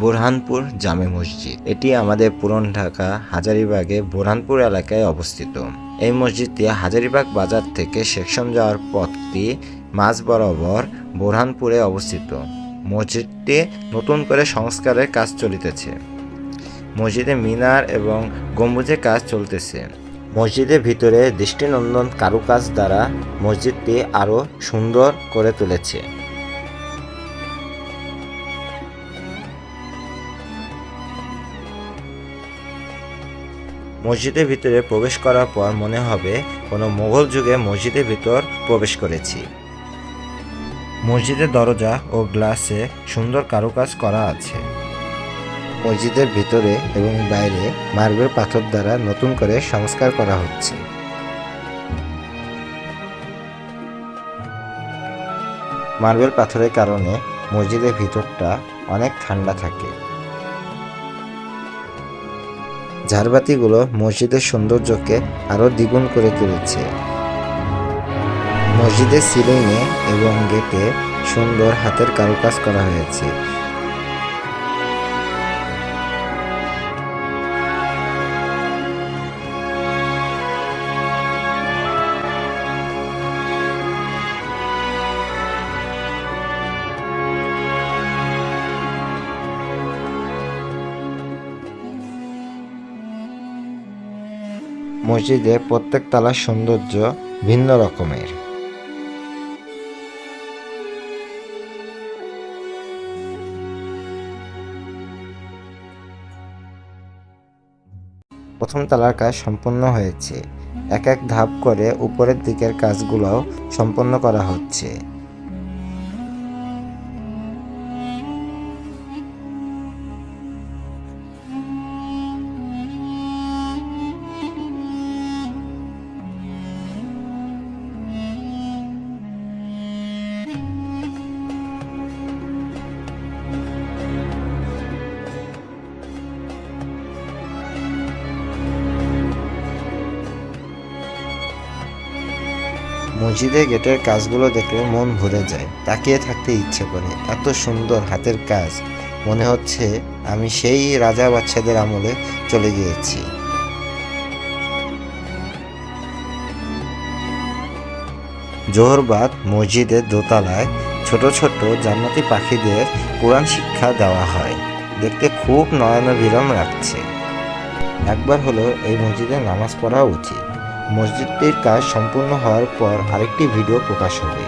বুরহানপুর জামে মসজিদ। এটি আমাদের পুরন ঢাকা হাজারিবাগে বুরহানপুর এলাকায় অবস্থিত। এই মসজিদটি হাজারিবাগ বাজার থেকে সেকশন যাওয়ার পথটি মাঝ বরাবর বুরহানপুরে অবস্থিত। মসজিদটি নতুন করে সংস্কারের কাজ চলিতেছে। মসজিদে মিনার এবং গম্বুজে কাজ চলতেছে। মসজিদের ভিতরে দৃষ্টিনন্দন কারুকাজ দ্বারা মসজিদটি আরও সুন্দর করে তুলেছে। মসজিদের ভিতরে প্রবেশ করার পর মনে হবে কোনো মোগল যুগে মসজিদের ভিতর প্রবেশ করেছি। মসজিদের দরজা ও গ্লাসে সুন্দর কারুকাজ করা আছে। মসজিদের ভিতরে এবং বাইরে মার্বেল পাথর দ্বারা নতুন করে সংস্কার করা হচ্ছে। মার্বেল পাথরের কারণে মসজিদের ভিতরটা অনেক ঠান্ডা থাকে। ঝাড়বাতিগুলো মসজিদের সৌন্দর্যকে আরও দ্বিগুণ করে তুলেছে। মসজিদের সিলিংয়ে এবং গেটে সুন্দর হাতের কারুকাজ করা হয়েছে। মসজিদে প্রত্যেক তালার সৌন্দর্য ভিন্ন রকমের। প্রথম তালার কাজ সম্পন্ন হয়েছে। এক এক ধাপ করে উপরের দিকের কাজগুলোও সম্পন্ন করা হচ্ছে। মসজিদের গেটের কাজগুলো দেখলে মন ভরে যায়, তাকিয়ে থাকতে ইচ্ছে করে। এত সুন্দর হাতের কাজ। মনে হচ্ছে আমি সেই রাজা বাচ্চাদের আমলে চলে গিয়েছি। জোহরবাদ মসজিদের দোতলায় ছোট ছোট জান্নাতি পাখিদের কোরআন শিক্ষা দেওয়া হয়। দেখতে খুব নয়নবিরম রাখছে একবার হলো এই মসজিদে নামাজ পড়া উচিত। মসজিদটির কাজ সম্পূর্ণ হওয়ার পর আরেকটি ভিডিও প্রকাশ হবে।